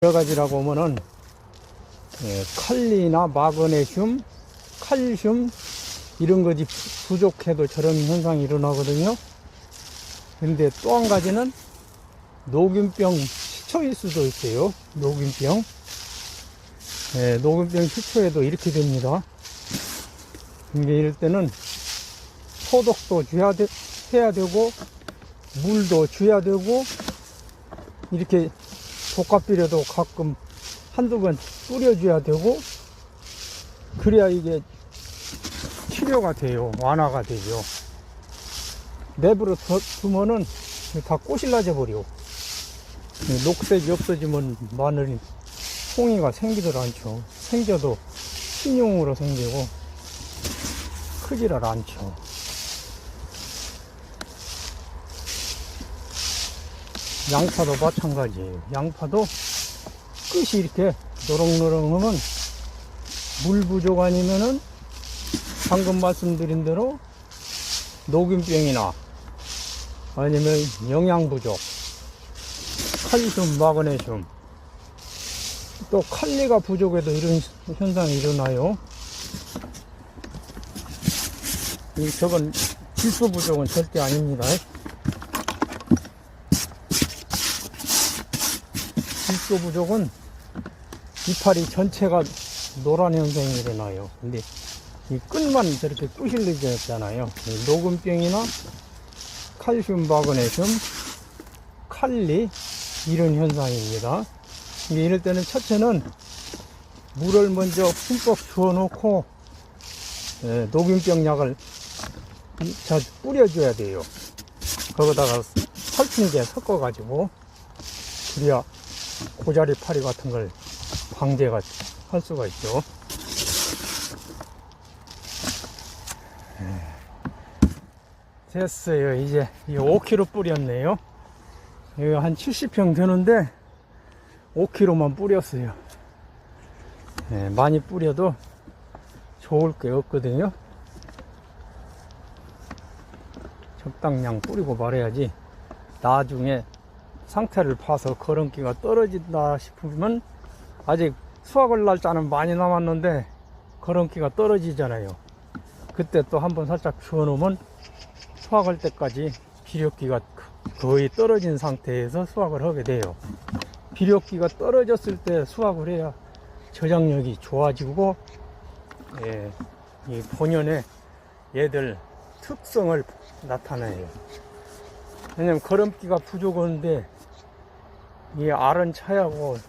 여러 가지라고 하면은 예, 칼리나 마그네슘, 칼슘 이런 것이 부- 부족해도 저런 현상이 일어나거든요. 근데 또 한 가지는 녹균병 시초일 수도 있어요. 녹균병. 예, 녹균병 시초에도 이렇게 됩니다. 근데 이럴 때는 소독도 줘야 돼, 해야 되고 물도 줘야 되고 이렇게 독합비료도 가끔 한두 번 뿌려줘야 되고 그래야 이게 치료가 돼요. 완화가 되죠. 둬- 두면은 다 꼬실라져 버려. 녹색이 없어지면 마늘이 송이가 생기질 않죠. 생겨도 신용으로 생기고 크지를 않죠 양파도 마찬가지예요. 양파도 끝이 이렇게 노릇노릇하면 물 부족 아니면은 방금 말씀드린 대로 녹균병이나 아니면 영양 부족, 칼슘, 마그네슘, 또 칼리가 부족해도 이런 현상이 일어나요. 이 저건 질소 부족은 절대 아닙니다. 질소 부족은 이파리 전체가 노란 현상이 일어나요. 근데 이 끝만 저렇게 꾸실려졌잖아요. 이 녹음병이나 칼슘, 마그네슘, 칼리 이런 현상입니다. 이럴 때는 첫째는 물을 먼저 흠뻑 주워놓고 예, 녹균병 약을 이- 자 뿌려줘야 돼요. 거기다가 살충제 섞어가지고 그래야 고자리 파리 같은 걸 방제가 할 수가 있죠. 예. 됐어요. 이제 이 5kg 뿌렸네요. 여기 한 70평 되는데 5kg만 뿌렸어요. 예, 많이 뿌려도 좋을 게 없거든요. 적당량 뿌리고 말해야지 나중에 상태를 봐서 걸음기가 떨어진다 싶으면 아직 수확을 날짜는 많이 남았는데 걸음기가 떨어지잖아요. 그때 또 한번 살짝 주워 놓으면 수확할 때까지 비료기가 거의 떨어진 상태에서 수확을 하게 돼요. 비료기가 떨어졌을 때 수확을 해야 저장력이 좋아지고 예, 이 본연의 얘들 특성을 나타내요. 왜냐면 걸음기가 부족한데 이 알은 차야고 이제